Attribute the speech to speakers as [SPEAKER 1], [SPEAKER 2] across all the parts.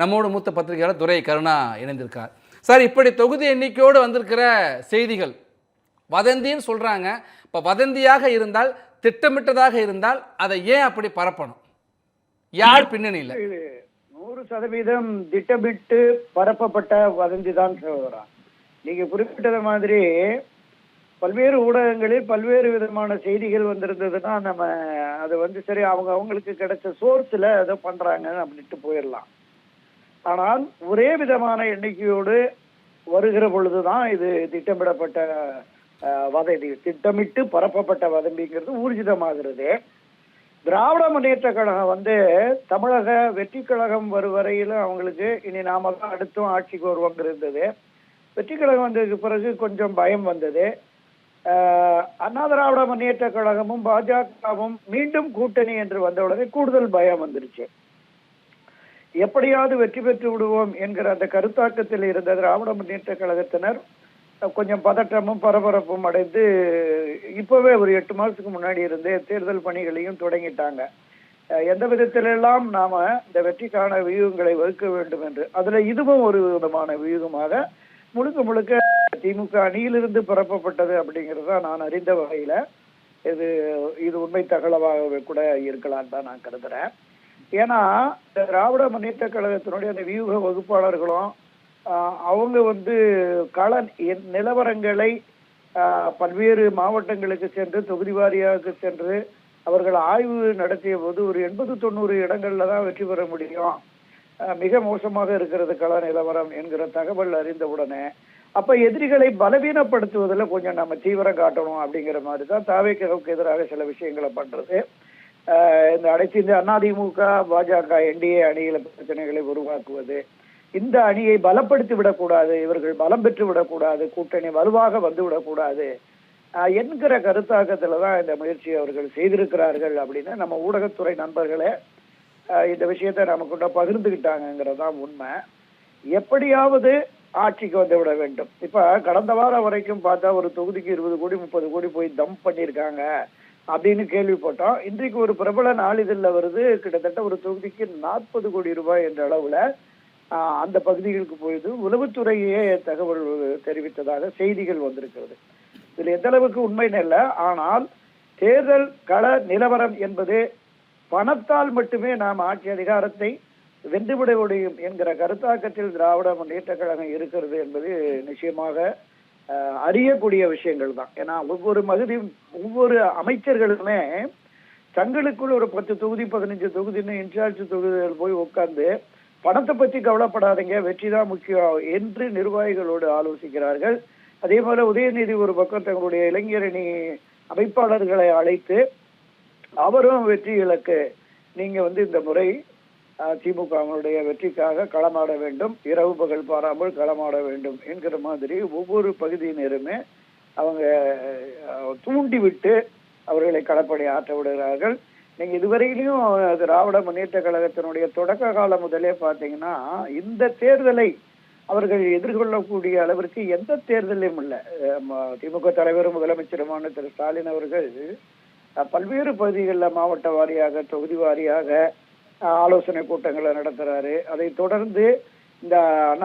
[SPEAKER 1] நம்மோடு மூத்த பத்திரிகையாளர் துரை கருணா இணைந்திருக்கார். சார் இப்படி தொகுதி எண்ணிக்கையோடு வந்திருக்கிற செய்திகள் வதந்தின்னு சொல்கிறாங்க இப்போ வதந்தியாக இருந்தால் திட்டமிட்டதாக இருந்தால் அதை ஏன் அப்படி பரப்பணும்? யார் பின்னணியில்
[SPEAKER 2] இது நூறு சதவீதம் திட்டமிட்டு பரப்பப்பட்ட வதந்தி தான் சகோதரா. நீங்க குறிப்பிட்டது மாதிரி பல்வேறு ஊடகங்களில் பல்வேறு விதமான செய்திகள் வந்திருந்ததுன்னா நம்ம அது வந்து சரி அவங்க அவங்களுக்கு கிடைச்ச சோர்ஸில் அதை பண்ணுறாங்க அப்படின்ட்டு போயிடலாம். ஆனால் ஒரே விதமான எண்ணிக்கையோடு வருகிற பொழுதுதான் இது திட்டமிடப்பட்ட அஹ், வதந்தி திட்டமிட்டு பரப்பப்பட்ட வதந்திங்கிறது ஊர்ஜிதமாகிறது. திராவிட முன்னேற்ற கழகம் வந்து தமிழக வெற்றி கழகம் வரும் வரையிலும் அவங்களுக்கு இனி நாம தான் அடுத்தும் ஆட்சிக்கு வருவாங்க இருந்தது. வெற்றி கழகம் வந்ததுக்கு பிறகு கொஞ்சம் பயம் வந்தது. அண்ணா திராவிட முன்னேற்ற கழகமும் பாஜகவும் மீண்டும் கூட்டணி என்று வந்த உடனே கூடுதல் பயம் வந்துருச்சு. எப்படியாவது வெற்றி பெற்று விடுவோம் என்கிற அந்த கருத்தாக்கத்தில் இருந்த திராவிட முன்னேற்ற கழகத்தினர் கொஞ்சம் பதற்றமும் பரபரப்பும் அடைந்து இப்பவே ஒரு எட்டு மாதத்துக்கு முன்னாடி இருந்தே தேர்தல் பணிகளையும் தொடங்கிட்டாங்க. எந்த விதத்திலெல்லாம் நாம இந்த வெற்றிக்கான வியூகங்களை வகுக்க வேண்டும் என்று அதுல இதுவும் ஒரு விதமான வியூகமாக முழுக்க முழுக்க திமுக அணியிலிருந்து பரப்பப்பட்டது அப்படிங்கிறத நான் அறிந்த வகையில இது இது உண்மை தகவலாகவே கூட இருக்கலாம் தான் நான் கருதுறேன். ஏன்னா இந்த திராவிட முன்னேற்ற கழகத்தினுடைய அந்த வியூக வகுப்பாளர்களும் அவங்க வந்து கள என் நிலவரங்களை ஆஹ், பல்வேறு மாவட்டங்களுக்கு சென்று தொகுதி வாரியாக சென்று அவர்கள் ஆய்வு நடத்திய போது ஒரு எண்பது தொண்ணூறு இடங்கள்ல தான் வெற்றி பெற முடியும். மிக மோசமாக இருக்கிறது கள நிலவரம் என்கிற தகவல் அறிந்த உடனே அப்ப எதிரிகளை பலவீனப்படுத்துவதில் கொஞ்சம் நம்ம தீவிரம் காட்டணும் அப்படிங்கிற மாதிரி தான் தாவேக்கு எதிராக சில விஷயங்களை பண்றது. இந்த அனைத்து இந்த அதிமுக பாஜக என்டிஏ அணியில பிரச்சனைகளை உருவாக்குவது இந்த அணியை பலப்படுத்தி விடக்கூடாது இவர்கள் பலம் பெற்று விடக்கூடாது கூட்டணி வலுவாக வந்து விடக்கூடாது என்கிற கருத்தாக்கத்துல தான் இந்த முயற்சியை அவர்கள் செய்திருக்கிறார்கள் அப்படின்னு நம்ம ஊடகத்துறை நண்பர்களே இந்த விஷயத்தை நமக்குள்ள பகிர்ந்துகிட்டாங்கிறது தான் உண்மை. எப்படியாவது ஆட்சிக்கு வந்து விட வேண்டும். இப்ப கடந்த வாரம் வரைக்கும் பார்த்தா ஒரு தொகுதிக்கு இருபது கோடி முப்பது கோடி போய் தம் பண்ணியிருக்காங்க. அப்படின்னு கேள்விப்பட்டோம். இன்றைக்கு ஒரு பிரபல நாளிதழில் வருது. கிட்டத்தட்ட ஒரு தொகுதிக்கு நாற்பது கோடி ரூபாய் என்ற அளவில் அந்த பகுதிகளுக்கு போயிது உளவுத்துறையே தகவல் தெரிவித்ததாக செய்திகள் வந்திருக்கிறது. இதில் எந்த அளவுக்கு உண்மைன்னு இல்லை. ஆனால் தேர்தல் கள நிலவரம் என்பது பணத்தால் மட்டுமே நாம் ஆட்சி அதிகாரத்தை வென்றுவிட முடியும் என்கிற கருத்தாக்கத்தில் திராவிட முன்னேற்ற கழகம் இருக்கிறது என்பது நிச்சயமாக அறியக்கூடிய விஷயங்கள் தான். ஏன்னா ஒவ்வொரு மகுதி ஒவ்வொரு அமைச்சர்களுமே தங்களுக்குள் ஒரு பத்து தொகுதி பதினஞ்சு தொகுதின்னு இன்சார்ஜ் தொகுதிகள் போய் உட்கார்ந்து பணத்தை பற்றி கவலைப்படாதீங்க வெற்றி தான் முக்கியம் என்று நிர்வாகிகளோடு ஆலோசிக்கிறார்கள். அதே போல உதயநிதி ஒரு பக்கம் தங்களுடைய இளைஞரணி அமைப்பாளர்களை அழைத்து அவரும் வெற்றி இலக்கு நீங்க வந்து இந்த முறை திமுகவினுடைய வெற்றிக்காக களமாட வேண்டும். இரவு பகல் பாராமல் களமாட வேண்டும் என்கிற மாதிரி ஒவ்வொரு பகுதியினருமே அவங்க தூண்டிவிட்டு அவர்களை களப்பணி ஆற்ற விடுகிறார்கள். நீங்க இதுவரையிலையும் திராவிட முன்னேற்ற கழகத்தினுடைய தொடக்க காலம் முதலே பாத்தீங்கன்னா இந்த தேர்தலை அவர்கள் எதிர்கொள்ளக்கூடிய அளவிற்கு எந்த தேர்தலையும் இல்லை. ம- திமுக தலைவரும் முதலமைச்சருமான திரு ஸ்டாலின் அவர்கள் பல்வேறு பகுதிகளில் மாவட்ட வாரியாக தொகுதி வாரியாக ஆலோசனை கூட்டங்களை நடத்துறாரு. அதை தொடர்ந்து இந்த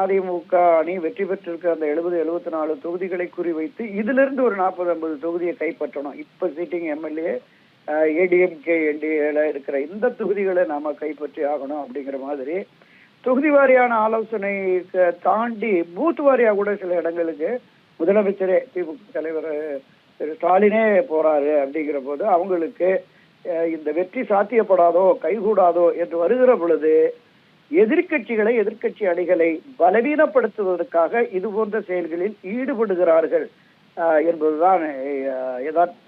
[SPEAKER 2] அதிமுக அணி வெற்றி பெற்றிருக்க அந்த எழுபது எழுபத்தி நாலு தொகுதிகளை குறிவைத்து இதிலிருந்து ஒரு நாற்பது ஐம்பது தொகுதியை கைப்பற்றணும். இப்ப சீட்டிங் எம்எல்ஏ ஏடிஎம்கே என்டிஏல இருக்கிற இந்த தொகுதிகளை நாம கைப்பற்றி ஆகணும் அப்படிங்கிற மாதிரி தொகுதி வாரியான ஆலோசனை தாண்டி பூத் வாரியா கூட சில இடங்களுக்கு முதலமைச்சரே திமுக தலைவர் திரு ஸ்டாலினே போறாரு அப்படிங்கிற போது அவங்களுக்கு இந்த வெற்றி சாத்தியப்படாதோ கைகூடாதோ என்று வருகிற பொழுது எதிர்க்கட்சிகளை எதிர்க்கட்சி அணிகளை பலவீனப்படுத்துவதற்காக இது போன்ற செயல்களில் ஈடுபடுகிறார்கள் என்பதுதான்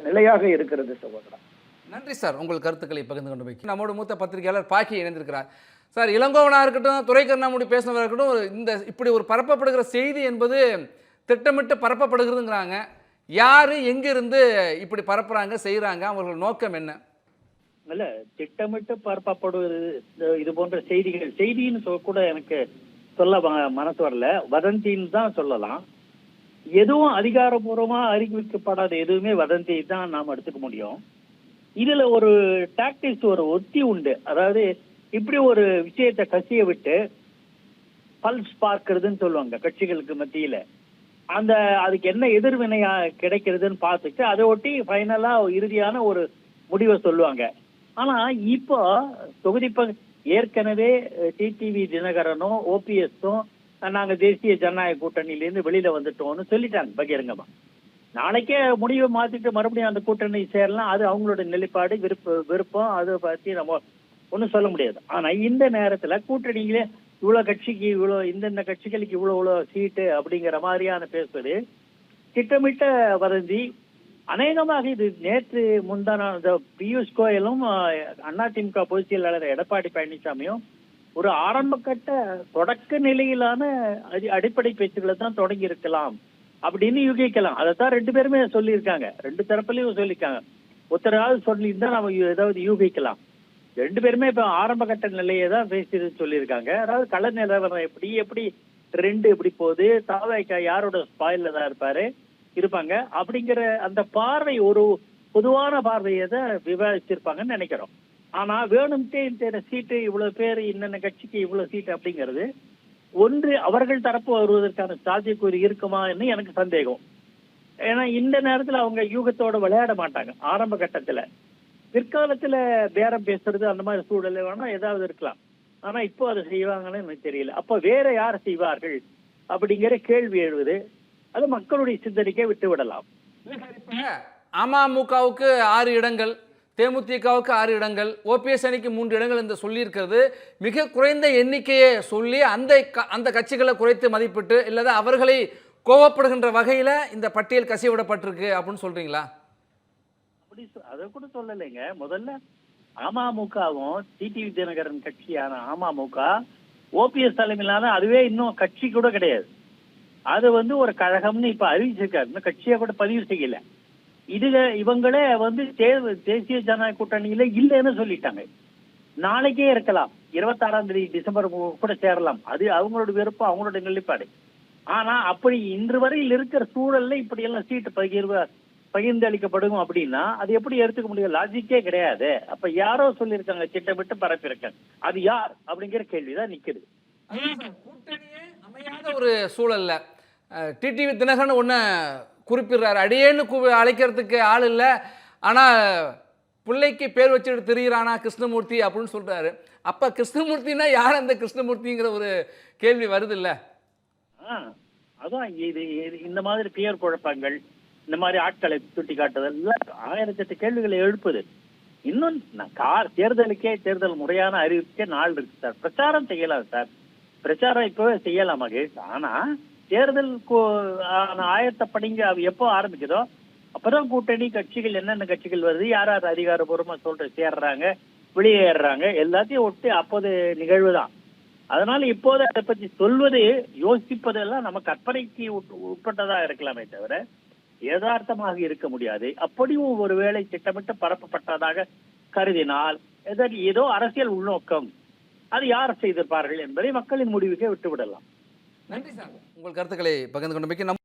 [SPEAKER 2] நிலையாக இருக்கிறது சகோதரா.
[SPEAKER 1] நன்றி சார். உங்கள் கருத்துக்களை பகிர்ந்து கொண்டு போய் நம்மோட மூத்த பத்திரிகையாளர் பாக்கி இணைந்திருக்கிறார். சார் இளங்கோவனாக இருக்கட்டும் துறை கருணாமூடி பேசினவராக இருக்கட்டும் ஒரு இந்த இப்படி ஒரு பரப்பப்படுகிற செய்தி என்பது திட்டமிட்டு பரப்பப்படுகிறதுங்கிறாங்க. யார் எங்கிருந்து இப்படி பரப்புகிறாங்க செய்கிறாங்க அவர்கள் நோக்கம் என்ன?
[SPEAKER 3] இல்ல திட்டமிட்டு பார்ப்பப்படுவது இது போன்ற செய்திகள் செய்தின்னு சொல்ல கூட எனக்கு சொல்ல மனசு வரல. வதந்தின்னு தான் சொல்லலாம். எதுவும் அதிகாரபூர்வமா அறிவிக்கப்படாத எதுவுமே வதந்தி தான் நாம் எடுத்துக்க முடியும். இதுல ஒரு டாக்டிக்ஸ் ஒரு ஒத்தி உண்டு. அதாவது இப்படி ஒரு விஷயத்தை கசிய விட்டு பல்ஸ் பார்க்கறதுன்னு சொல்லுவாங்க கட்சிகளுக்கு மத்தியில. அந்த அதுக்கு என்ன எதிர்வினையா கிடைக்கிறதுன்னு பார்த்துட்டு அதை ஒட்டி ஃபைனலா இறுதியான ஒரு முடிவை சொல்லுவாங்க. ஆனா இப்போ தொகுதி ஏற்கனவே டிடிவி தினகரனும் ஓபிஎஸும் நாங்க தேசிய ஜனநாயக கூட்டணியிலேருந்து வெளியில வந்துட்டோம்னு சொல்லிட்டாங்க பகிரங்கமா. நாளைக்கே முடிவை மாத்திட்டு மறுபடியும் அந்த கூட்டணி சேரலாம். அது அவங்களோட நிலைப்பாடு விருப்ப விருப்பம். அதை பத்தி நம்ம ஒன்றும் சொல்ல முடியாது. ஆனா இந்த நேரத்துல கூட்டணியிலே இவ்வளவு கட்சிக்கு இவ்வளவு இந்தந்த கட்சிகளுக்கு இவ்வளவு இவ்வளவு சீட்டு அப்படிங்கிற மாதிரியான பேசுவது திட்டமிட்ட வதந்தி அநேகமாக இது நேற்று முந்தான இந்த பியூஷ் கோயலும் அதிமுக பொதுச் செயலாளர் எடப்பாடி பழனிசாமியும் ஒரு ஆரம்ப கட்ட தொடக்க நிலையிலான அடி- அடிப்படை பேச்சுக்களை தான் தொடங்கி இருக்கலாம் அப்படின்னு யூகிக்கலாம். அதைத்தான் ரெண்டு பேருமே சொல்லியிருக்காங்க. ரெண்டு தரப்புலையும் சொல்லியிருக்காங்க. ஒருத்தராவது சொல்லியிருந்தா நம்ம யூ- ஏதாவது யூகிக்கலாம். ரெண்டு பேருமே இப்ப ஆரம்ப கட்ட நிலையை தான் பேசி சொல்லியிருக்காங்க. அதாவது கள நிலவரம் எப்படி எப்படி ரெண்டு எப்படி போகுது தாவாய்க்கா யாரோட ஸ்பாயில தான் இருப்பாரு? இருப்பாங்க. அப்படிங்கிற அந்த பார்வை ஒரு பொதுவான பார்வையை தான் விவாதிச்சிருப்பாங்கன்னு நினைக்கிறோம். ஆனா வேணும்ட்டே இந்த சீட்டு இவ்வளவு பேர் இன்னென்ன கட்சிக்கு இவ்வளவு சீட்டு அப்படிங்கிறது ஒன்று அவர்கள் தரப்பு வருவதற்கான சாத்தியக்கூறு இருக்குமான்னு எனக்கு சந்தேகம். ஏன்னா இந்த நேரத்துல அவங்க யூகத்தோட விளையாட மாட்டாங்க ஆரம்ப கட்டத்துல. பிற்காலத்துல பேரம் பேசுறது அந்த மாதிரி சூழல் வேணா ஏதாவது இருக்கலாம். ஆனா இப்போ அதை செய்வாங்கன்னு எனக்கு தெரியல. அப்ப வேற யார் செய்வார்கள் அப்படிங்கிற கேள்வி எழுவது. அது மக்களுடைய சிந்தனைக்கே விட்டு விடலாம்.
[SPEAKER 1] அமமுகவுக்கு ஆறு இடங்கள் தேமுதிகவுக்கு ஆறு இடங்கள் ஓபிஎஸ் அணிக்கு மூன்று இடங்கள் என்று சொல்லியிருக்கிறது. மிக குறைந்த எண்ணிக்கையை சொல்லி அந்த அந்த கட்சிகளை குறைத்து மதிப்பிட்டு இல்லாத அவர்களை கோவப்படுகின்ற வகையில் இந்த பட்டியல் கசிவிடப்பட்டிருக்கு அப்படின்னு சொல்றீங்களா?
[SPEAKER 3] அதை கூட சொல்லலைங்க. முதல்ல அமமுகவும் டிடிவி தினகரன் கட்சியான அமமுக ஓபிஎஸ் தலைமையிலான அதுவே இன்னும் கட்சி கூட கிடையாது. அதை வந்து ஒரு கழகம்னு இப்ப அறிவிச்சிருக்காரு. இன்னும் கட்சியை கூட பதிவு செய்யல. இதுல இவங்களே வந்து தேசிய ஜனநாயக கூட்டணியில இல்லைன்னு சொல்லிட்டாங்க. நாளைக்கே இருக்கலாம். இருபத்தாறாம் தேதி டிசம்பர் கூட சேரலாம். அது அவங்களோட விருப்பம் அவங்களோட நிலைப்பாடு. ஆனா அப்படி இன்று வரையில் இருக்கிற சூழல்ல இப்படி எல்லாம் சீட்டு பகிர்வு பகிர்ந்து அளிக்கப்படும் அப்படின்னா அது எப்படி எடுத்துக்க முடியும்? லாஜிக்கே கிடையாது. அப்ப யாரோ சொல்லியிருக்காங்க திட்டமிட்டு பரப்பியிருக்காங்க அது யார்? அப்படிங்கிற கேள்விதான் நிக்குது.
[SPEAKER 1] கூட்டணியே அமையாத ஒரு சூழல்ல டிடிவி தினகரன் ஒன்று குறிப்பிடுறாரு. அடியேன்னு கு அழைக்கிறதுக்கு ஆள் இல்லை. ஆனால் பிள்ளைக்கு பேர் வச்சுட்டு திரியிறானா கிருஷ்ணமூர்த்தி அப்படின்னு சொல்கிறாரு அப்போ கிருஷ்ணமூர்த்தினா யார் அந்த கிருஷ்ணமூர்த்திங்கிற ஒரு கேள்வி வருது இல்லை
[SPEAKER 3] ஆ, அதான் இது இது- இந்த மாதிரி பெயர் குழப்பங்கள் இந்த மாதிரி ஆட்களை சுட்டி காட்டுதல் ஆயிரத்தெட்டு கேள்விகளை எழுப்புது. இன்னும் நான் கா- தேர்தலுக்கே தேர்தல் முறையான அறிவிக்கே நாள் இருக்கு சார். பிரச்சாரம் செய்யலாம் சார். பிரச்சாரம் இப்பவே செய்யலாம் மகேஷ் ஆனா தேர்தல் ஆயத்த பணிங்க எப்போ ஆரம்பிக்குதோ அப்பதான் கூட்டணி கட்சிகள் என்னென்ன கட்சிகள் வருது யார் யார் அதிகாரபூர்வமா சொல்ற சேர்றாங்க வெளியேறாங்க எல்லாத்தையும் ஒட்டி அப்போது நிகழ்வுதான் அதனால இப்போது அதை பற்றி சொல்வது யோசிப்பதெல்லாம் நம்ம கற்பனைக்கு உட்பட்டதா இருக்கலாமே தவிர யதார்த்தமாக இருக்க முடியாது. அப்படியும் ஒருவேளை திட்டமிட்டு பரப்பப்பட்டதாக கருதினால் ஏதோ அரசியல் உள்நோக்கம் அது யார் செய்திருப்பார்கள் என்பதை மக்களின் முடிவுக்கே விட்டுவிடலாம்.
[SPEAKER 1] நன்றி சார். உங்கள் கருத்துக்களை பகிர்ந்து கொண்டமைக்கு நம்